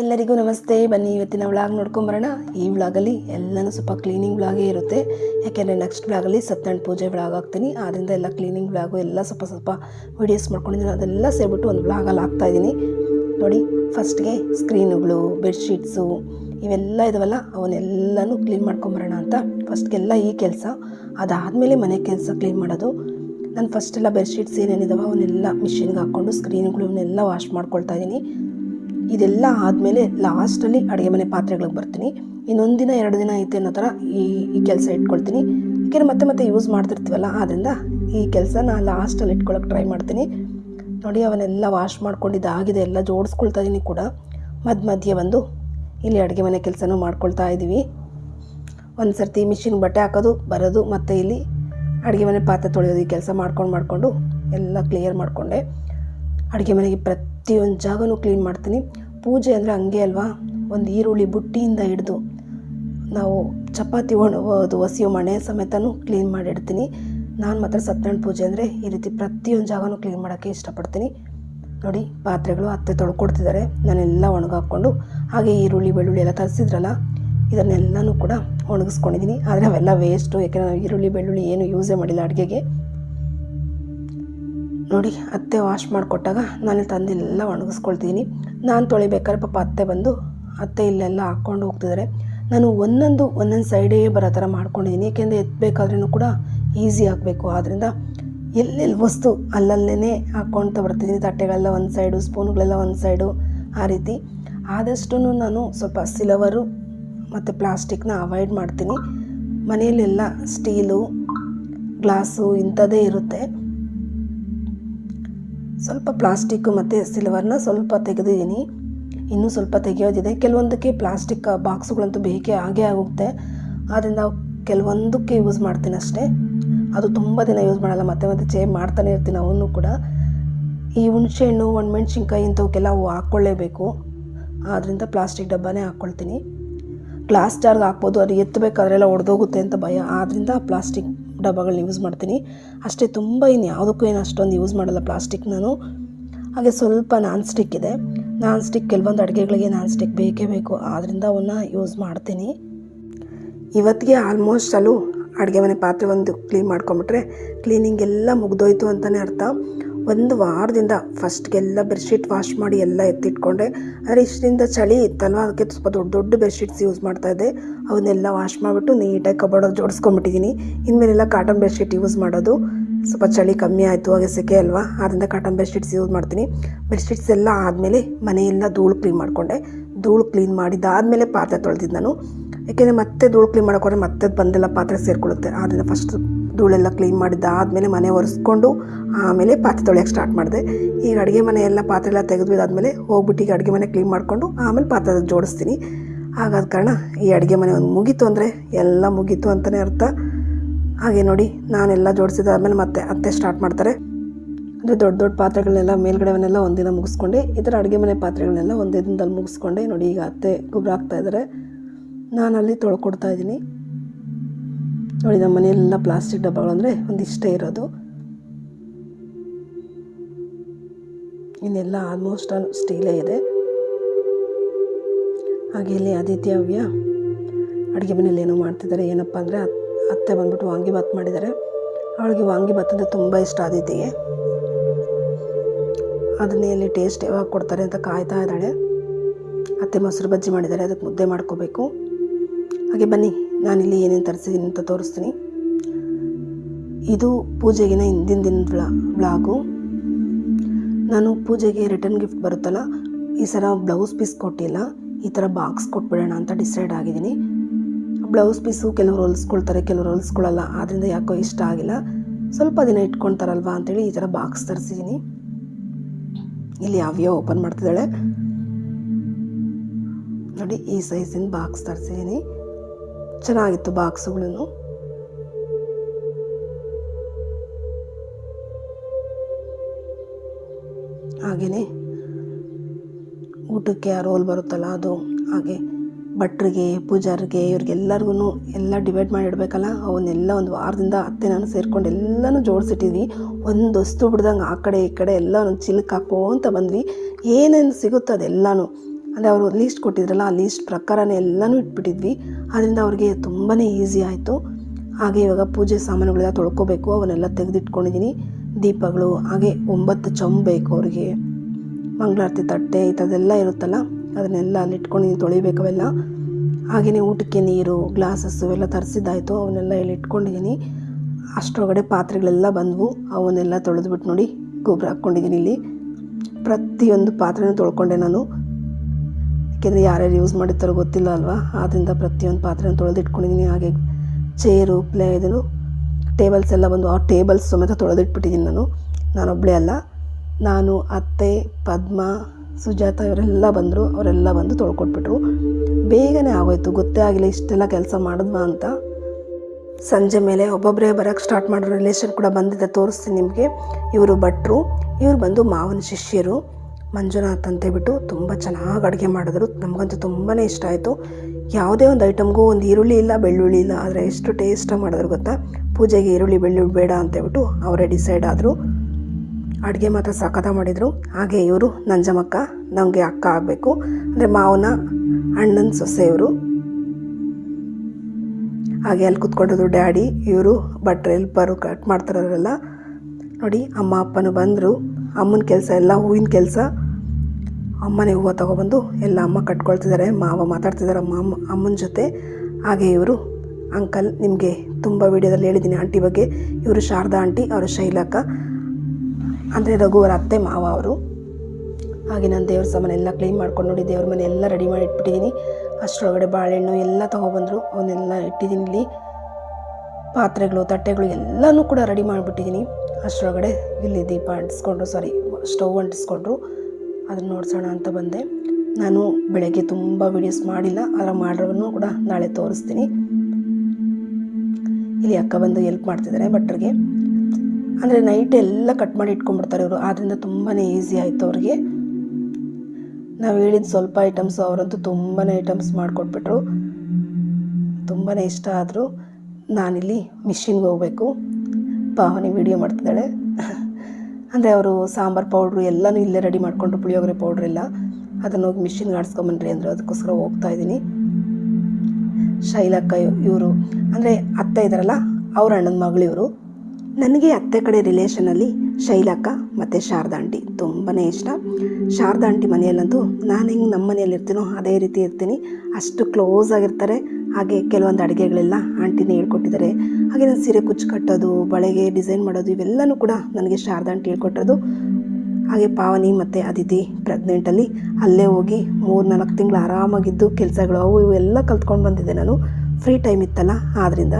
ಎಲ್ಲರಿಗೂ ನಮಸ್ತೆ. ಬನ್ನಿ ಇವತ್ತಿನ ವ್ಲಾಗ್ ನೋಡ್ಕೊಂಬರೋಣ ಈ ವ್ಲಾಗಲ್ಲಿ ಎಲ್ಲನೂ ಸ್ವಲ್ಪ ಕ್ಲೀನಿಂಗ್ ವ್ಲಾಗೇ ಇರುತ್ತೆ. ಯಾಕೆಂದರೆ ನೆಕ್ಸ್ಟ್ ವ್ಲಾಗಲ್ಲಿ ಸತ್ಯನಾರಾಯಣ ಪೂಜೆ ವ್ಲಾಗ್ ಹಾಕ್ತೀನಿ. ಆದ್ದರಿಂದ ಎಲ್ಲ ಕ್ಲೀನಿಂಗ್ ವ್ಲಾಗು ಎಲ್ಲ ಸ್ವಲ್ಪ ಸ್ವಲ್ಪ ವೀಡಿಯೋಸ್ ಮಾಡ್ಕೊಂಡಿದ್ದೀನಿ. ಅದೆಲ್ಲ ಸೇರಿಬಿಟ್ಟು ಒಂದು ವ್ಲಾಗಲ್ಲಿ ಹಾಕ್ತಾಯಿದ್ದೀನಿ ನೋಡಿ ಫಸ್ಟ್ಗೆ ಸ್ಕ್ರೀನುಗಳು ಬೆಡ್ಶೀಟ್ಸು ಇವೆಲ್ಲ ಇದಾವಲ್ಲ, ಅವನ್ನೆಲ್ಲನೂ ಕ್ಲೀನ್ ಮಾಡ್ಕೊಂಬರೋಣ ಅಂತ. ಫಸ್ಟ್ಗೆಲ್ಲ ಈ ಕೆಲಸ. ಅದಾದಮೇಲೆ ಮನೆ ಕೆಲಸ ಕ್ಲೀನ್ ಮಾಡೋದು. ನಾನು ಫಸ್ಟೆಲ್ಲ ಬೆಡ್ಶೀಟ್ಸ್ ಏನೇನಿದಾವೆ ಅವನ್ನೆಲ್ಲ ಮಿಷಿನ್ಗೆ ಹಾಕ್ಕೊಂಡು ಸ್ಕ್ರೀನುಗಳು ಇವನ್ನೆಲ್ಲ ವಾಶ್ ಮಾಡ್ಕೊಳ್ತಾ ಇದ್ದೀನಿ. ಇದೆಲ್ಲ ಆದಮೇಲೆ ಲಾಸ್ಟಲ್ಲಿ ಅಡುಗೆ ಮನೆ ಪಾತ್ರೆಗಳಿಗೆ ಬರ್ತೀನಿ. ಇನ್ನೊಂದು ದಿನ, ಎರಡು ದಿನ ಐತೆ ಅನ್ನೋ ಥರ ಈ ಈ ಕೆಲಸ ಇಟ್ಕೊಳ್ತೀನಿ. ಯಾಕೆಂದರೆ ಮತ್ತೆ ಮತ್ತೆ ಯೂಸ್ ಮಾಡ್ತಿರ್ತೀವಲ್ಲ ಆದ್ದರಿಂದ ಈ ಕೆಲಸ ನಾನು ಲಾಸ್ಟಲ್ಲಿ ಇಟ್ಕೊಳ್ಳೋಕೆ ಟ್ರೈ ಮಾಡ್ತೀನಿ. ನೋಡಿ, ಅವನ್ನೆಲ್ಲ ವಾಶ್ ಮಾಡ್ಕೊಂಡಿದ್ದಾಗಿದೆ ಎಲ್ಲ ಜೋಡಿಸ್ಕೊಳ್ತಾ ಇದ್ದೀನಿ ಕೂಡ. ಮಧ್ಯ ಮಧ್ಯೆ ಬಂದು ಇಲ್ಲಿ ಅಡುಗೆ ಮನೆ ಕೆಲಸನೂ ಮಾಡ್ಕೊಳ್ತಾ ಇದ್ದೀವಿ ಒಂದು ಸರ್ತಿ ಮಿಷಿನ್ ಬಟ್ಟೆ ಹಾಕೋದು, ಬರೋದು, ಮತ್ತು ಇಲ್ಲಿ ಅಡುಗೆ ಮನೆ ಪಾತ್ರೆ ತೊಳೆಯೋದು ಈ ಕೆಲಸ ಮಾಡ್ಕೊಂಡು ಮಾಡಿಕೊಂಡು ಎಲ್ಲ ಕ್ಲಿಯರ್ ಮಾಡಿಕೊಂಡೆ. ಅಡುಗೆ ಮನೆಗೆ ಪ್ರತಿಯೊಂದು ಜಾಗನೂ ಕ್ಲೀನ್ ಮಾಡ್ತೀನಿ. ಪೂಜೆ ಅಂದರೆ ಹಂಗೆ ಅಲ್ವಾ? ಒಂದು ಈರುಳ್ಳಿ ಬುಟ್ಟಿಯಿಂದ ಹಿಡಿದು ನಾವು ಚಪಾತಿ ಒಣಗೋದು ಒಸಿಯೋ ಮಣೆ ಸಮೇತನೂ ಕ್ಲೀನ್ ಮಾಡಿಡ್ತೀನಿ. ನಾನು ಮಾತ್ರ ಸತ್ಯನಾರಾಯಣ ಪೂಜೆ ಅಂದರೆ ಈ ರೀತಿ ಪ್ರತಿಯೊಂದು ಜಾಗನೂ ಕ್ಲೀನ್ ಮಾಡೋಕ್ಕೆ ಇಷ್ಟಪಡ್ತೀನಿ. ನೋಡಿ, ಪಾತ್ರೆಗಳು ಅತ್ತೆ ತೊಳ್ಕೊಡ್ತಿದ್ದಾರೆ ನಾನೆಲ್ಲ ಒಣಗಾಕ್ಕೊಂಡು ಹಾಗೆ ಈರುಳ್ಳಿ, ಬೆಳ್ಳುಳ್ಳಿ ಎಲ್ಲ ತರಿಸಿದ್ರಲ್ಲ, ಇದನ್ನೆಲ್ಲನೂ ಕೂಡ ಒಣಗಿಸ್ಕೊಂಡಿದ್ದೀನಿ ಆದರೆ ಅವೆಲ್ಲ ವೇಸ್ಟು ಯಾಕೆಂದರೆ ಈರುಳ್ಳಿ, ಬೆಳ್ಳುಳ್ಳಿ ಏನು ಯೂಸೇ ಮಾಡಿಲ್ಲ ಅಡುಗೆಗೆ. ನೋಡಿ, ಅತ್ತೆ ವಾಶ್ ಮಾಡಿಕೊಟ್ಟಾಗ ನಾನು ತಂದೆಲ್ಲ ಒಣಗಿಸ್ಕೊಳ್ತೀನಿ. ನಾನು ತೊಳಿಬೇಕಾದ್ರೆ ಪಾಪ ಅತ್ತೆ ಬಂದು ಅತ್ತೆ ಇಲ್ಲೆಲ್ಲ ಹಾಕ್ಕೊಂಡು ಹೋಗ್ತಿದ್ದಾರೆ ನಾನು ಒಂದೊಂದು ಒಂದೊಂದು ಸೈಡೇ ಬರೋ ಥರ ಮಾಡ್ಕೊಂಡಿದ್ದೀನಿ ಏಕೆಂದರೆ ಎತ್ತಬೇಕಾದ್ರೂ ಕೂಡ ಈಸಿ ಆಗಬೇಕು. ಆದ್ದರಿಂದ ಎಲ್ಲೆಲ್ಲಿ ವಸ್ತು ಅಲ್ಲಲ್ಲೇ ಹಾಕ್ಕೊಳ್ತಾ ಬರ್ತಿದ್ದೀನಿ ತಟ್ಟೆಗಳೆಲ್ಲ ಒಂದು ಸೈಡು ಸ್ಪೂನ್ಗಳೆಲ್ಲ ಒಂದು ಸೈಡು ಆ ರೀತಿ. ಆದಷ್ಟು ನಾನು ಸ್ವಲ್ಪ ಸಿಲವರು ಮತ್ತು ಪ್ಲಾಸ್ಟಿಕ್ನ ಅವಾಯ್ಡ್ ಮಾಡ್ತೀನಿ. ಮನೆಯಲ್ಲೆಲ್ಲ ಸ್ಟೀಲು ಗ್ಲಾಸು ಇಂಥದ್ದೇ ಇರುತ್ತೆ. ಸ್ವಲ್ಪ ಪ್ಲಾಸ್ಟಿಕ್ಕು ಮತ್ತು ಸಿಲ್ವರ್ನ ಸ್ವಲ್ಪ ತೆಗೆದಿದ್ದೀನಿ. ಇನ್ನೂ ಸ್ವಲ್ಪ ತೆಗೆಯೋದಿದೆ. ಕೆಲವೊಂದಕ್ಕೆ ಪ್ಲಾಸ್ಟಿಕ್ ಬಾಕ್ಸ್ಗಳಂತೂ ಬೇಕೇ ಆಗೇ ಆಗುತ್ತೆ. ಆದ್ದರಿಂದ ಕೆಲವೊಂದಕ್ಕೆ ಯೂಸ್ ಮಾಡ್ತೀನಿ ಅಷ್ಟೇ. ಅದು ತುಂಬ ದಿನ ಯೂಸ್ ಮಾಡಲ್ಲ. ಮತ್ತೆ ಮತ್ತೆ ಚೇಂಜ್ ಮಾಡ್ತಾನೆ ಇರ್ತೀನಿ ಅವನು ಕೂಡ. ಈ ಹುಣಸೆಹಣ್ಣು ಒಣಮೆಣ್ಸಿನ್ಕಾಯಿ ಇಂಥವಕ್ಕೆಲ್ಲ ಅವು ಹಾಕ್ಕೊಳ್ಳೇಬೇಕು. ಆದ್ದರಿಂದ ಪ್ಲಾಸ್ಟಿಕ್ ಡಬ್ಬನೇ ಹಾಕ್ಕೊಳ್ತೀನಿ. ಗ್ಲಾಸ್ ಜಾರ್ಗೆ ಹಾಕ್ಬೋದು. ಅದು ಎತ್ತಬೇಕಾದ್ರೆಲ್ಲ ಒಡೆದೋಗುತ್ತೆ ಅಂತ ಭಯ. ಆದ್ದರಿಂದ ಪ್ಲಾಸ್ಟಿಕ್ ಡಬ್ಬಗಳನ್ನ ಯೂಸ್ ಮಾಡ್ತೀನಿ. ಅಷ್ಟೇ ತುಂಬ ಇನ್ನು ಯಾವುದಕ್ಕೂ ಏನು ಅಷ್ಟೊಂದು ಯೂಸ್ ಮಾಡಲ್ಲ ಪ್ಲಾಸ್ಟಿಕ್ ನಾನು. ಹಾಗೆ ಸ್ವಲ್ಪ ನಾನ್ ಸ್ಟಿಕ್ ಇದೆ. ನಾನ್ ಸ್ಟಿಕ್ ಕೆಲವೊಂದು ಅಡುಗೆಗಳಿಗೆ ನಾನ್ ಸ್ಟಿಕ್ ಬೇಕೇ ಬೇಕು. ಆದ್ದರಿಂದ ಅವನ್ನ ಯೂಸ್ ಮಾಡ್ತೀನಿ. ಇವತ್ತಿಗೆ ಆಲ್ಮೋಸ್ಟ್ ಅಲ್ಲೂ ಅಡುಗೆ ಮನೆ ಪಾತ್ರೆ ಒಂದು ಕ್ಲೀನ್ ಮಾಡ್ಕೊಂಬಿಟ್ರೆ ಕ್ಲೀನಿಂಗ್ ಎಲ್ಲ ಮುಗ್ದೋಯ್ತು ಅಂತಲೇ ಅರ್ಥ. ಒಂದು ವಾರದಿಂದ ಫಸ್ಟ್ಗೆಲ್ಲ ಬೆಡ್ಶೀಟ್ ವಾಶ್ ಮಾಡಿ ಎಲ್ಲ ಎತ್ತಿಟ್ಕೊಂಡೆ. ಆದರೆ ಇಷ್ಟರಿಂದ ಚಳಿ ಇತ್ತಲ್ವ? ಅದಕ್ಕೆ ಸ್ವಲ್ಪ ದೊಡ್ಡ ದೊಡ್ಡ ಬೆಡ್ಶೀಟ್ಸ್ ಯೂಸ್ ಮಾಡ್ತಾಯಿದ್ದೆ ಅವನ್ನೆಲ್ಲ ವಾಶ್ ಮಾಡಿಬಿಟ್ಟು ನೀಟಾಗಿ ಕಬೋರ್ಡಲ್ಲಿ ಜೋಡಿಸ್ಕೊಂಬಿಟ್ಟಿದ್ದೀನಿ. ಇನ್ಮೇಲೆಲ್ಲ ಕಾಟನ್ ಬೆಡ್ಶೀಟ್ ಯೂಸ್ ಮಾಡೋದು. ಸ್ವಲ್ಪ ಚಳಿ ಕಮ್ಮಿ ಆಯಿತು ಹಾಗೆ ಸೆಕೆ ಅಲ್ವಾ? ಆದ್ದರಿಂದ ಕಾಟನ್ ಬೆಡ್ಶೀಟ್ಸ್ ಯೂಸ್ ಮಾಡ್ತೀನಿ. ಬೆಡ್ಶೀಟ್ಸ್ ಎಲ್ಲ ಆದಮೇಲೆ ಮನೆಯೆಲ್ಲ ಧೂಳು ಕ್ಲೀನ್ ಮಾಡಿಕೊಂಡೆ. ಧೂಳು ಕ್ಲೀನ್ ಮಾಡಿದ್ದಾದಮೇಲೆ ಪಾತ್ರೆ ತೊಳೆದಿದ್ದು ನಾನು. ಯಾಕೆಂದರೆ ಮತ್ತೆ ಧೂಳು ಕ್ಲೀನ್ ಮಾಡೋಕ್ಕೋದ್ರೆ ಮತ್ತೆ ಬಂದೆಲ್ಲ ಪಾತ್ರೆ ಸೇರಿಕೊಳ್ಳುತ್ತೆ. ಆದ್ದರಿಂದ ಫಸ್ಟ್ ಧೂಳೆಲ್ಲ ಕ್ಲೀನ್ ಮಾಡಿದ್ದಾದಮೇಲೆ ಮನೆ ಒರೆಸ್ಕೊಂಡು ಆಮೇಲೆ ಪಾತ್ರೆ ತೊಳೆಯೋಕೆ ಸ್ಟಾರ್ಟ್ ಮಾಡಿದೆ. ಈಗ ಅಡುಗೆ ಮನೆ ಎಲ್ಲ ಪಾತ್ರೆ ಎಲ್ಲ ತೆಗೆದುಬಿದ್ದಾದಮೇಲೆ ಹೋಗ್ಬಿಟ್ಟು ಈಗ ಅಡುಗೆ ಮನೆ ಕ್ಲೀನ್ ಮಾಡಿಕೊಂಡು ಆಮೇಲೆ ಪಾತ್ರೆ ಜೋಡಿಸ್ತೀನಿ. ಹಾಗಾದ ಕಾರಣ ಈ ಅಡುಗೆ ಮನೆ ಒಂದು ಮುಗೀತು ಅಂದರೆ ಎಲ್ಲ ಮುಗೀತು ಅಂತಲೇ ಅರ್ಥ. ಹಾಗೆ ನೋಡಿ, ನಾನೆಲ್ಲ ಜೋಡಿಸಿದಾದ್ಮೇಲೆ ಮತ್ತೆ ಅತ್ತೆ ಸ್ಟಾರ್ಟ್ ಮಾಡ್ತಾರೆ. ಅಂದರೆ ದೊಡ್ಡ ದೊಡ್ಡ ಪಾತ್ರೆಗಳನ್ನೆಲ್ಲ ಮೇಲ್ಗಡೆವನ್ನೆಲ್ಲ ಒಂದಿನ ಮುಗಿಸ್ಕೊಂಡೆ. ಈ ಥರ ಅಡುಗೆ ಮನೆ ಪಾತ್ರೆಗಳನ್ನೆಲ್ಲ ಒಂದೇ ದಿನದಲ್ಲಿ ಮುಗಿಸ್ಕೊಂಡೆ. ನೋಡಿ ಈಗ ಅತ್ತೆ ಗೊಬ್ಬರ ಹಾಕ್ತಾಯಿದ್ದಾರೆ ನಾನು ಅಲ್ಲಿ ತೊಳ್ಕೊಡ್ತಾ ಇದ್ದೀನಿ. ನೋಡಿ ನಮ್ಮ ಮನೆಯೆಲ್ಲ ಪ್ಲಾಸ್ಟಿಕ್ ಡಬ್ಬಗಳು ಅಂದರೆ ಒಂದಿಷ್ಟೇ ಇರೋದು. ಇನ್ನೆಲ್ಲ ಆಲ್ಮೋಸ್ಟ್ ಆಲ್ ಸ್ಟೀಲೇ ಇದೆ. ಹಾಗೆ ಇಲ್ಲಿ ಆದಿತ್ಯ ಅವ್ಯ ಅಡುಗೆ ಮನೇಲಿ ಏನೋ ಮಾಡ್ತಿದ್ದಾರೆ. ಏನಪ್ಪ ಅಂದರೆ ಅತ್ತೆ ಬಂದ್ಬಿಟ್ಟು ವಾಂಗಿಭಾತ್ ಮಾಡಿದ್ದಾರೆ. ಅವಳಿಗೆ ವಾಂಗಿಭಾತ್ ಅಂದರೆ ತುಂಬ ಇಷ್ಟ ಆದಿತ್ಯಗೆ. ಅದನ್ನೇ ಇಲ್ಲಿ ಟೇಸ್ಟ್ ಯಾವಾಗ ಕೊಡ್ತಾರೆ ಅಂತ ಕಾಯ್ತಾ ಇದ್ದಾಳೆ. ಅತ್ತೆ ಮೊಸರು ಬಜ್ಜಿ ಮಾಡಿದ್ದಾರೆ. ಅದಕ್ಕೆ ಮುದ್ದೆ ಮಾಡ್ಕೋಬೇಕು. ಹಾಗೆ ಬನ್ನಿ. ನಾನಿಲ್ಲಿ ಏನೇನು ತರಿಸಿದ್ದೀನಿ ಅಂತ ತೋರಿಸ್ತೀನಿ. ಇದು ಪೂಜೆಗಿನ ಹಿಂದಿನ ದಿನದ ಬ್ಲಾ ಬ್ಲಾಗು ನಾನು ಪೂಜೆಗೆ ರಿಟರ್ನ್ ಗಿಫ್ಟ್ ಬರುತ್ತಲ್ಲ, ಈ ಸಲ ಬ್ಲೌಸ್ ಪೀಸ್ ಕೊಟ್ಟಿಲ್ಲ, ಈ ಥರ ಬಾಕ್ಸ್ ಕೊಟ್ಬಿಡೋಣ ಅಂತ ಡಿಸೈಡ್ ಆಗಿದ್ದೀನಿ. ಬ್ಲೌಸ್ ಪೀಸು ಕೆಲವರು ಹೊಲಿಸ್ಕೊಳ್ತಾರೆ, ಕೆಲವರು ಹೊಲಿಸ್ಕೊಳ್ಳಲ್ಲ ಆದ್ದರಿಂದ ಯಾಕೋ ಇಷ್ಟ ಆಗಿಲ್ಲ. ಸ್ವಲ್ಪ ದಿನ ಇಟ್ಕೊಳ್ತಾರಲ್ವ ಅಂತೇಳಿ ಈ ಥರ ಬಾಕ್ಸ್ ತರಿಸಿದ್ದೀನಿ ಇಲ್ಲಿ ಯಾವ್ಯಾವ ಓಪನ್ ಮಾಡ್ತಿದ್ದಾಳೆ. ನೋಡಿ, ಈ ಸೈಜಿನ ಬಾಕ್ಸ್ ತರಿಸಿದ್ದೀನಿ ಚೆನ್ನಾಗಿತ್ತು ಬಾಕ್ಸ್ಗಳೂ ಹಾಗೆಯೇ ಊಟಕ್ಕೆ ಆ ರೋಲ್ ಬರುತ್ತಲ್ಲ ಅದು, ಹಾಗೆ ಭಟ್ರಿಗೆ, ಪೂಜಾರಿಗೆ ಇವ್ರಿಗೆಲ್ಲರಿಗೂ ಎಲ್ಲ ಡಿವೈಡ್ ಮಾಡಿ ಇಡಬೇಕಲ್ಲ, ಅವನ್ನೆಲ್ಲ ಒಂದು ವಾರದಿಂದ ಅತ್ತೆ ನಾನು ಸೇರಿಕೊಂಡು ಎಲ್ಲನೂ ಜೋಡಿಸಿಟ್ಟಿದ್ವಿ. ಒಂದು ವಸ್ತು ಬಿಡ್ದಂಗೆ ಆ ಕಡೆ ಈ ಕಡೆ ಎಲ್ಲ ಒಂದು ಚಿಲ್ಕ್ ಹಾಕೋಂತ ಬಂದ್ವಿ. ಏನೇನು ಸಿಗುತ್ತೋ ಅದೆಲ್ಲನೂ. ಅಂದರೆ ಅವರು ಲೀಸ್ಟ್ ಕೊಟ್ಟಿದ್ರಲ್ಲ ಆ ಲೀಸ್ಟ್ ಪ್ರಕಾರನೇ ಎಲ್ಲನೂ ಇಟ್ಬಿಟ್ಟಿದ್ವಿ. ಅದರಿಂದ ಅವ್ರಿಗೆ ತುಂಬಾ ಈಸಿ ಆಯಿತು. ಹಾಗೆ ಇವಾಗ ಪೂಜೆ ಸಾಮಾನುಗಳೆಲ್ಲ ತೊಳ್ಕೊಬೇಕು, ಅವನ್ನೆಲ್ಲ ತೆಗೆದಿಟ್ಕೊಂಡಿದ್ದೀನಿ ದೀಪಗಳು, ಹಾಗೆ ಒಂಬತ್ತು ಚಮ್ ಬೇಕು ಅವರಿಗೆ. ಮಂಗಳಾರತಿ, ತಟ್ಟೆ ಈ ಥರದ್ದೆಲ್ಲ ಇರುತ್ತಲ್ಲ, ಅದನ್ನೆಲ್ಲ ಅಲ್ಲಿ ಇಟ್ಕೊಂಡಿದ್ದೀನಿ ತೊಳಿಬೇಕು ಅವೆಲ್ಲ. ಹಾಗೆಯೇ ಊಟಕ್ಕೆ ನೀರು ಗ್ಲಾಸಸ್ಸು ಎಲ್ಲ ತರಿಸಿದ್ದಾಯಿತು, ಅವನ್ನೆಲ್ಲ ಇಲ್ಲಿ ಇಟ್ಕೊಂಡಿದ್ದೀನಿ ಅಷ್ಟರೊಳಗಡೆ ಪಾತ್ರೆಗಳೆಲ್ಲ ಬಂದವು, ಅವನ್ನೆಲ್ಲ ತೊಳೆದ್ಬಿಟ್ಟು ನೋಡಿ ಗೊಬ್ಬರ ಹಾಕ್ಕೊಂಡಿದ್ದೀನಿ ಇಲ್ಲಿ. ಪ್ರತಿಯೊಂದು ಪಾತ್ರೆನೂ ತೊಳ್ಕೊಂಡೆ ನಾನು. ಯಾಕೆಂದರೆ ಯಾರ್ಯಾರು ಯೂಸ್ ಮಾಡಿರ್ತಾರೋ ಗೊತ್ತಿಲ್ಲ ಅಲ್ವಾ? ಆದ್ದರಿಂದ ಪ್ರತಿಯೊಂದು ಪಾತ್ರೆನ ತೊಳೆದಿಟ್ಕೊಂಡಿದ್ದೀನಿ ಹಾಗೆ ಚೇರು ಪ್ಲೇ ಇದನ್ನು ಟೇಬಲ್ಸ್ ಎಲ್ಲ ಬಂದು ಆ ಟೇಬಲ್ಸ್ ಸಮೇತ ತೊಳೆದಿಟ್ಬಿಟ್ಟಿದ್ದೀನಿ ನಾನು. ನಾನೊಬ್ಬಳೇ ಅಲ್ಲ. ನಾನು, ಅತ್ತೆ, ಪದ್ಮ, ಸುಜಾತ ಇವರೆಲ್ಲ ಬಂದರು. ಅವರೆಲ್ಲ ಬಂದು ತೊಳ್ಕೊಟ್ಬಿಟ್ರು. ಬೇಗನೆ ಆಗೋಯ್ತು. ಗೊತ್ತೇ ಆಗಿಲ್ಲ ಇಷ್ಟೆಲ್ಲ ಕೆಲಸ ಮಾಡಿದ್ವಾ ಅಂತ. ಸಂಜೆ ಮೇಲೆ ಒಬ್ಬೊಬ್ಬರೇ ಬರೋಕ್ಕೆ ಸ್ಟಾರ್ಟ್ ಮಾಡಿರೋ ರಿಲೇಷನ್ ಕೂಡ ಬಂದಿದೆ. ತೋರಿಸ್ತೀನಿ ನಿಮಗೆ. ಇವರು ಭಟ್ರು. ಇವರು ಬಂದು ಮಾವನ ಶಿಷ್ಯರು. ಮಂಜುನಾಥ್ ಅಂತ ಹೇಳ್ಬಿಟ್ಟು ತುಂಬ ಚೆನ್ನಾಗಿ ಅಡುಗೆ ಮಾಡಿದ್ರು. ನಮಗಂತೂ ತುಂಬಾ ಇಷ್ಟ ಆಯಿತು. ಯಾವುದೇ ಒಂದು ಐಟಮ್ಗೂ ಒಂದು ಈರುಳ್ಳಿ ಇಲ್ಲ, ಬೆಳ್ಳುಳ್ಳಿ ಇಲ್ಲ, ಆದರೆ ಎಷ್ಟು ಟೇಸ್ಟಾಗಿ ಮಾಡಿದ್ರು ಗೊತ್ತಾ? ಪೂಜೆಗೆ ಈರುಳ್ಳಿ, ಬೆಳ್ಳುಳ್ಳಿ ಬೇಡ ಅಂತೇಳ್ಬಿಟ್ಟು ಅವರೇ ಡಿಸೈಡ್ ಆದರು. ಅಡುಗೆ ಮಾತ್ರ ಸಖತ ಮಾಡಿದರು. ಹಾಗೆ ಇವರು, ನಂಜಮಕ್ಕ, ನಮಗೆ ಅಕ್ಕ ಆಗಬೇಕು. ಅಂದರೆ ಮಾವನ ಅಣ್ಣನ ಸೊಸೆಯವರು. ಹಾಗೆ ಅಲ್ಲಿ ಕುತ್ಕೊಂಡಿದ್ರು ಡ್ಯಾಡಿ, ಇವರು ಭಟ್ರು ಹೆಲ್ಪರು ಕಟ್ ಮಾಡ್ತಾರಲ್ಲ ನೋಡಿ, ಅಮ್ಮ, ಅಪ್ಪನು ಬಂದರು. ಅಮ್ಮನ ಕೆಲಸ, ಎಲ್ಲ ಹೂವಿನ ಕೆಲಸ. ಅಮ್ಮನೇ ಹೂವು ತೊಗೊಬಂದು ಎಲ್ಲ ಅಮ್ಮ ಕಟ್ಕೊಳ್ತಿದ್ದಾರೆ, ಮಾವ ಮಾತಾಡ್ತಿದ್ದಾರೆ ಅಮ್ಮ ಅಮ್ಮ ಅಮ್ಮನ ಜೊತೆ. ಹಾಗೆ ಇವರು ಅಂಕಲ್ ನಿಮಗೆ ತುಂಬ ವಿಡಿಯೋದಲ್ಲಿ ಹೇಳಿದ್ದೀನಿ. ಆಂಟಿ ಬಗ್ಗೆ ಇವರು ಶಾರದಾ ಆಂಟಿ, ಅವರು ಶೈಲಕ್ಕ. ಅಂದರೆ ರಘುವರ ಅತ್ತೆ, ಮಾವ ಅವರು. ಹಾಗೆ ನಾನು ದೇವ್ರ ಸಾಮಾನು ಎಲ್ಲ ಕ್ಲೀನ್ ಮಾಡ್ಕೊಂಡು ನೋಡಿ ದೇವ್ರ ಮನೆ ಎಲ್ಲ ರೆಡಿ ಮಾಡಿ ಇಟ್ಬಿಟ್ಟಿದ್ದೀನಿ. ಅಷ್ಟರೊಳಗಡೆ ಬಾಳೆಹಣ್ಣು ಎಲ್ಲ ತೊಗೊಬಂದರು, ಅವನ್ನೆಲ್ಲ ಇಟ್ಟಿದ್ದೀನಿ ಇಲ್ಲಿ. ಪಾತ್ರೆಗಳು, ತಟ್ಟೆಗಳು ಎಲ್ಲನೂ ಕೂಡ ರೆಡಿ ಮಾಡಿಬಿಟ್ಟಿದ್ದೀನಿ. ಅಷ್ಟರೊಳಗಡೆ ಇಲ್ಲಿ ದೀಪ ಅಂಟಿಸ್ಕೊಂಡ್ರು ಸಾರಿ ಸ್ಟವ್ ಅಂಟಿಸ್ಕೊಂಡ್ರು. ಅದನ್ನು ನೋಡ್ಸೋಣ ಅಂತ ಬಂದೆ. ನಾನು ಬೆಳಗ್ಗೆ ತುಂಬ ವೀಡಿಯೋಸ್ ಮಾಡಿಲ್ಲ ಅದರ ಮಾಡೋವನ್ನು ಕೂಡ ನಾಳೆ ತೋರಿಸ್ತೀನಿ. ಇಲ್ಲಿ ಅಕ್ಕ ಬಂದು ಎಲ್ಪ್ ಮಾಡ್ತಿದ್ದಾರೆ ಭಟ್ರಿಗೆ. ಅಂದರೆ ನೈಟ್ ಎಲ್ಲ ಕಟ್ ಮಾಡಿ ಇಟ್ಕೊಂಡ್ಬಿಡ್ತಾರೆ ಇವರು ಆದ್ದರಿಂದ ತುಂಬಾ ಈಸಿ ಆಯಿತು ಅವ್ರಿಗೆ. ನಾವು ಹೇಳಿದ ಸ್ವಲ್ಪ ಐಟಮ್ಸು ಅವರಂತೂ ತುಂಬಾ ಐಟಮ್ಸ್ ಮಾಡಿಕೊಟ್ಬಿಟ್ರು. ತುಂಬಾ ಇಷ್ಟ ಆದರೂ. ನಾನಿಲ್ಲಿ ಮಿಷಿನ್ಗೆ ಹೋಗಬೇಕು. ಪಾವನಿ ವೀಡಿಯೋ ಮಾಡ್ತಿದ್ದಾಳೆ. ಅಂದರೆ ಅವರು ಸಾಂಬಾರು ಪೌಡ್ರು ಎಲ್ಲನೂ ಇಲ್ಲೇ ರೆಡಿ ಮಾಡಿಕೊಂಡ್ರು, ಪುಳಿಯೋಗರೆ ಪೌಡ್ರ್ ಎಲ್ಲ. ಅದನ್ನು ಹೋಗಿ ಮಿಷಿನ್ಗೆ ಆಡಿಸ್ಕೊಂಬನ್ರಿ ಅಂದರು. ಅದಕ್ಕೋಸ್ಕರ ಹೋಗ್ತಾ ಇದ್ದೀನಿ. ಶೈಲಕ್ಕ ಇವರು. ಅಂದರೆ ಅತ್ತೆ ಇದ್ದಾರಲ್ಲ ಅವ್ರ ಅಣ್ಣನ ಮಗಳು ಇವರು. ನನಗೆ ಅತ್ತೆ ಕಡೆ ರಿಲೇಷನಲ್ಲಿ ಶೈಲಕ್ಕ ಮತ್ತು ಶಾರದಾ ಆಂಟಿ ತುಂಬಾ ಇಷ್ಟ. ಶಾರದಾ ಆಂಟಿ ಮನೆಯಲ್ಲಂತೂ ನಾನು ಹೆಂಗೆ ನಮ್ಮ ಮನೆಯಲ್ಲಿ ಇರ್ತೀನೋ ಅದೇ ರೀತಿ ಇರ್ತೀನಿ. ಅಷ್ಟು ಕ್ಲೋಸ್ ಆಗಿರ್ತಾರೆ. ಹಾಗೆ ಕೆಲವೊಂದು ಅಡುಗೆಗಳೆಲ್ಲ ಆಂಟಿನೇ ಹೇಳ್ಕೊಟ್ಟಿದ್ದಾರೆ. ಹಾಗೆ ನಾನು ಸೀರೆ ಕುಚ್ಚು ಕಟ್ಟೋದು, ಬಳೆಗೆ ಡಿಸೈನ್ ಮಾಡೋದು, ಇವೆಲ್ಲನೂ ಕೂಡ ನನಗೆ ಶಾರದಾ ಆಂಟಿ ಹೇಳ್ಕೊಟ್ಟೋದು ಹಾಗೆ ಪಾವನಿ ಮತ್ತು ಅದಿತಿ ಪ್ರೆಗ್ನೆಂಟಲ್ಲಿ ಅಲ್ಲೇ ಹೋಗಿ ಮೂರು ನಾಲ್ಕು ತಿಂಗಳು ಆರಾಮಾಗಿದ್ದು ಕೆಲಸಗಳು ಅವು ಇವೆಲ್ಲ ಕಲ್ತ್ಕೊಂಡು ಬಂದಿದ್ದೆ ನಾನು. ಫ್ರೀ ಟೈಮ್ ಇತ್ತಲ್ಲ ಆದ್ದರಿಂದ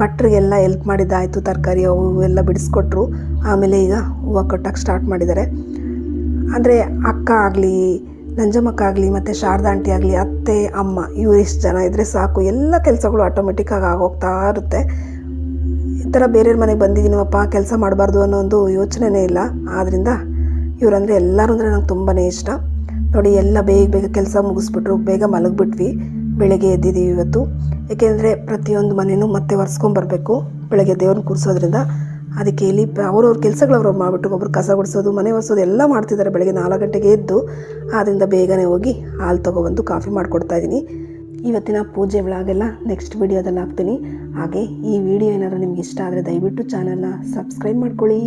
ಭಟ್ರಿಗೆಲ್ಲ ಎಲ್ಪ್ ಮಾಡಿದ್ದಾಯಿತು ತರಕಾರಿ ಅವು ಇವೆಲ್ಲ ಬಿಡಿಸ್ಕೊಟ್ರು. ಆಮೇಲೆ ಈಗ ಹೂವು ಕಟ್ಟೋಕ್ಕೆ ಸ್ಟಾರ್ಟ್ ಮಾಡಿದ್ದಾರೆ. ಅಂದರೆ ಅಕ್ಕ ಆಗಲಿ ನಂಜಮ್ಮಕ್ಕ ಆಗಲಿ ಮತ್ತು ಶಾರದಾ ಆಂಟಿ ಆಗಲಿ ಅತ್ತೆ, ಅಮ್ಮ ಇವರಿಷ್ಟು ಜನ ಇದ್ದರೆ ಸಾಕು. ಎಲ್ಲ ಕೆಲಸಗಳು ಆಟೋಮೆಟಿಕ್ಕಾಗಿ ಆಗೋಗ್ತಾ ಇರುತ್ತೆ. ಈ ಥರ ಬೇರೆಯವ್ರ ಮನೆಗೆ ಬಂದಿದ್ದೀನಪ್ಪ ಕೆಲಸ ಮಾಡಬಾರ್ದು ಅನ್ನೋ ಒಂದು ಯೋಚನೆನೇ ಇಲ್ಲ. ಆದ್ದರಿಂದ ಇವರಂದರೆ ಎಲ್ಲರೂ ಅಂದರೆ ನಂಗೆ ತುಂಬಾ ಇಷ್ಟ. ನೋಡಿ, ಎಲ್ಲ ಬೇಗ ಬೇಗ ಕೆಲಸ ಮುಗಿಸ್ಬಿಟ್ರು, ಬೇಗ ಮಲಗಿಬಿಟ್ವಿ. ಬೆಳಗ್ಗೆ ಎದ್ದಿದ್ದೀವಿ ಇವತ್ತು. ಏಕೆಂದರೆ ಪ್ರತಿಯೊಂದು ಮನೆಯೂ ಮತ್ತೆ ಒರೆಸ್ಕೊಂಬರ್ಬೇಕು. ಬೆಳಗ್ಗೆ ದೇವ್ರನ್ನ ಕೂರಿಸೋದ್ರಿಂದ ಅದಕ್ಕೆ ಇಲ್ಲಿ ಅವ್ರವ್ರ ಕೆಲಸಗಳು ಅವ್ರವ್ರು ಮಾಡಿಬಿಟ್ಟು ಒಬ್ಬರು ಕಸ ಗುಡಿಸೋದು, ಮನೆ ಒರೆಸೋದು ಎಲ್ಲ ಮಾಡ್ತಿದ್ದಾರೆ. ಬೆಳಗ್ಗೆ ನಾಲ್ಕು ಗಂಟೆಗೆ ಎದ್ದು ಆದ್ದರಿಂದ ಬೇಗನೆ ಹೋಗಿ ಹಾಲು ತೊಗೊಬಂದು ಕಾಫಿ ಮಾಡಿಕೊಡ್ತಾ ಇದ್ದೀನಿ ಇವತ್ತಿನ ಪೂಜೆ ವ್ಲಾಗೆಲ್ಲ ನೆಕ್ಸ್ಟ್ ವಿಡಿಯೋದಲ್ಲಿ ಹಾಕ್ತೀನಿ. ಹಾಗೆ ಈ ವಿಡಿಯೋ ಏನಾದರೂ ನಿಮ್ಗೆ ಇಷ್ಟ ಆದರೆ ದಯವಿಟ್ಟು ಚಾನಲ್ನ ಸಬ್ಸ್ಕ್ರೈಬ್ ಮಾಡ್ಕೊಳ್ಳಿ.